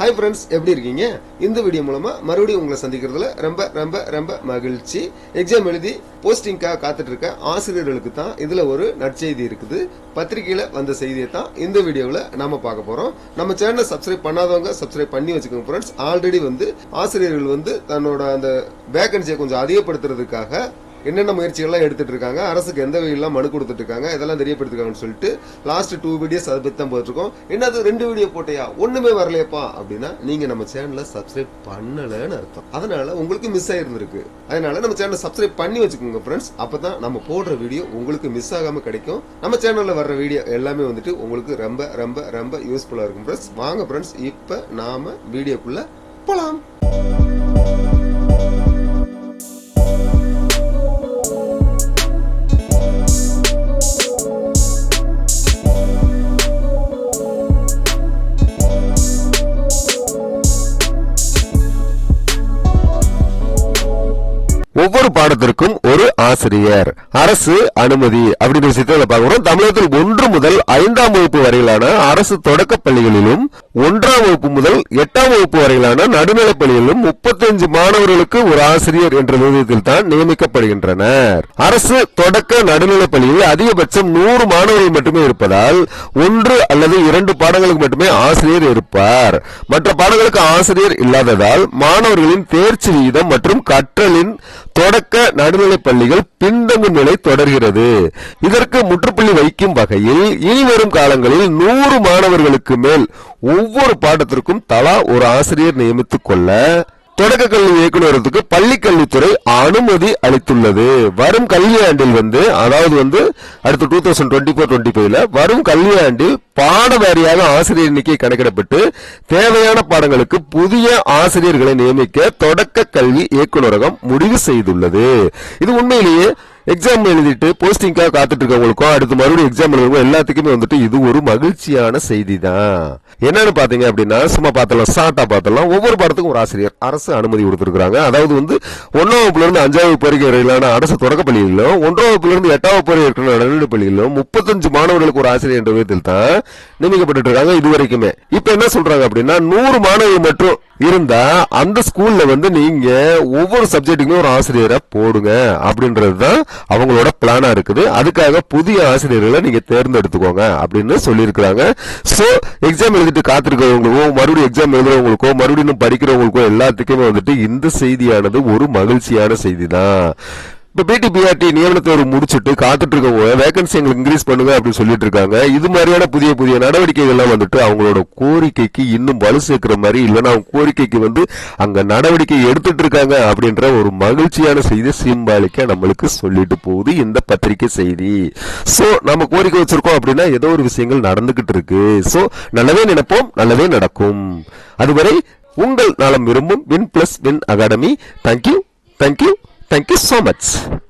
Hi friends எப்படி இருக்கீங்க? இந்த வீடியோ மூலமா மறுபடியும் உங்களை சந்திக்கிறதுல ரொம்ப ரொம்ப ரொம்ப மகிழ்ச்சி. எக்ஸாம் எழுதி போஸ்டிங்காக காத்துட்டு இருக்க ஆசிரியர்களுக்கு தான் இதுல ஒரு நற்செய்தி இருக்குது. பத்திரிகையில வந்த செய்தியை தான் இந்த வீடியோவில் நாம பார்க்க போறோம். நம்ம சேனலை சப்ஸ்கிரைப் பண்ணாதவங்க சப்ஸ்கிரைப் பண்ணி வச்சுக்கோங்க ஃப்ரெண்ட்ஸ் ஆல்ரெடி வந்து ஆசிரியர்கள் வந்து தன்னோட அந்த வேகன்சியை கொஞ்சம் அதிகப்படுத்துறதுக்காக என்னென்ன முயற்சிகள்லாம் எடுத்துட்டு இருக்காங்க அரசுக்கு எந்த வகையெல்லாம் மனு கொடுத்துட்டு இருக்காங்க இதெல்லாம் தெரியப்படுத்திருக்காங்கன்னு சொல்லிட்டு லாஸ்ட் டூ வீடியோஸ் அதை பற்றி தான் போட்டிருக்கோம் என்னது ரெண்டு வீடியோ போட்டையா? ஒண்ணுமே வரலையப்பா. அப்படின்னா நீங்க நம்ம சேனலை சப்ஸ்கிரைப் பண்ணலன்னு அர்த்தம். அதனால உங்களுக்கு மிஸ் ஆயிருந்திருக்கு. அதனால நம்ம சேனலை சப்ஸ்கிரைப் பண்ணி வச்சுக்கோங்க ஃப்ரெண்ட்ஸ் அப்பதான் நம்ம போடுற வீடியோ உங்களுக்கு மிஸ் ஆகாம கிடைக்கும். நம்ம சேனல்ல வர்ற வீடியோ எல்லாமே வந்துட்டு உங்களுக்கு ரொம்ப ரொம்ப ரொம்ப யூஸ்ஃபுல்லா இருக்கும் ஃப்ரெண்ட்ஸ் வாங்க ஃப்ரெண்ட்ஸ் இப்ப நாம வீடியோக்குள்ள போலாம். ஒவ்வொரு பாடத்திற்கும் ஒரு ஆசிரியர். அரசு அனுமதி அப்படின்ற விஷயத்தை பார்க்கிறோம். தமிழகத்தில் ஒன்று முதல் ஐந்தாம் வகுப்பு வரையிலான அரசு தொடக்க பள்ளிகளிலும் ஒன்றாம் வகுப்பு முதல் எட்டாம் வகுப்பு வரையிலான நடுநிலைப் பள்ளிகளிலும் முப்பத்தஞ்சு மாணவர்களுக்கு ஒரு ஆசிரியர் என்ற விதத்தில் தான் நியமிக்கப்படுகின்றனர். அரசு தொடக்க நடுநிலைப் பள்ளியில் அதிகபட்சம் நூறு மாணவர்கள் மட்டுமே இருப்பதால் ஒன்று அல்லது இரண்டு பாடங்களுக்கு மட்டுமே ஆசிரியர் இருப்பார். மற்ற பாடங்களுக்கு ஆசிரியர் இல்லாததால் மாணவர்களின் தேர்ச்சி விகிதம் மற்றும் கற்றலின் தொடக்க நடுநிலைப் பள்ளிகள் பின்தங்கும் நிலை தொடர்கிறது. இதற்கு முற்றுப்புள்ளி வைக்கும் வகையில் இனிவரும் காலங்களில் நூறு மாணவர்களுக்கு மேல் ஒவ்வொரு பாடத்திற்கும் தலா ஒரு ஆசிரியர் நியமித்துக் கொள்ள தொடக்க கல்வி இயக்குநரகத்துக்கு பள்ளி கல்வித்துறை அனுமதி அளித்துள்ளது. வரும் கல்வியாண்டில் வந்து அதாவது வந்து அடுத்த two thousand twenty four twenty ஃபைவ்ல வரும் கல்வியாண்டில் பாட வாரியாக ஆசிரியர் எண்ணிக்கை கணக்கிடப்பட்டு தேவையான பாடங்களுக்கு புதிய ஆசிரியர்களை நியமிக்க தொடக்க கல்வி இயக்குநரகம் முடிவு செய்துள்ளது. இது உண்மையிலேயே எக்ஸாம் எழுதிட்டு போஸ்டிங்காக காத்துட்டு இருக்கவங்களுக்கும் அடுத்து மறுபடியும் எக்ஸாம் எழுதுறவங்க எல்லாத்துக்குமே வந்துட்டு இது ஒரு மகிழ்ச்சியான செய்தி தான் என்னன்னு பாத்தீங்க அப்படின்னா சும்மா பார்த்தலாம் சாட்டா பார்த்தலாம் ஒவ்வொரு பாடத்துக்கும் ஒரு ஆசிரியர் அரசு அனுமதி கொடுத்துருக்காங்க அதாவது வந்து ஒன்றாம் வகுப்புல இருந்து அஞ்சாம் வகுப்பு வரைக்கும் வரையிலான அரசு தொடக்க பள்ளிகளிலும் ஒன்றாம் வகுப்புல இருந்து எட்டாம் வகுப்பு வரை இருக்கிற நடுநிலை பள்ளிகளிலும் முப்பத்தஞ்சு மாணவர்களுக்கு ஒரு ஆசிரியர் என்ற விதத்தில் தான் நியமிக்கப்பட்டு இருக்காங்க இது வரைக்குமே. இப்ப என்ன சொல்றாங்க அப்படின்னா நூறு மாணவர்கள் மட்டும் இருந்தா அந்த ஸ்கூல்ல வந்து நீங்க ஒவ்வொரு சப்ஜெக்ட்டுக்குமே ஒரு ஆசிரியரை போடுங்க அப்படின்றது தான் அவங்களோட பிளானா இருக்குது. அதுக்காக புதிய ஆசிரியர்களை நீங்க தேர்ந்தெடுத்துக்கோங்க அப்படின்னு சொல்லியிருக்கிறாங்க. ஸோ எக்ஸாம் எழுதிட்டு காத்திருக்கிறவங்களுக்கோ மறுபடியும் எக்ஸாம் எழுதுறவங்களுக்கோ மறுபடியும் படிக்கிறவங்களுக்கோ எல்லாத்துக்குமே வந்துட்டு இந்த செய்தியானது ஒரு மகிழ்ச்சியான செய்தி தான் இப்ப பிடி பிஆர்டி நியமனத்தை முடிச்சுட்டு காத்துட்டு இருக்கவங்க வேகன்சி எங்களுக்கு இன்க்ரீஸ் பண்ணுங்க அப்படின்னு சொல்லிட்டு இருக்காங்க இது மாதிரியான புதிய புதிய நடவடிக்கைகள்லாம் வந்துட்டு அவங்களோட கோரிக்கைக்கு இன்னும் வலு சேர்க்கிற மாதிரி இல்லைன்னா அவங்க கோரிக்கைக்கு வந்து அங்க நடவடிக்கை எடுத்துட்டு இருக்காங்க அப்படின்ற ஒரு மகிழ்ச்சியான செய்தி சிம்பாலிக்கா நம்மளுக்கு சொல்லிட்டு போகுது இந்த பத்திரிகை செய்தி. சோ நம்ம கோரிக்கை வச்சிருக்கோம் அப்படின்னா ஏதோ ஒரு விஷயங்கள் நடந்துகிட்டு இருக்கு சோ நல்லவே நினைப்போம் நல்லவே நடக்கும். அதுவரை உங்கள் நலம் விரும்பும் win plus win academy. Thank you thank you Thank you so much.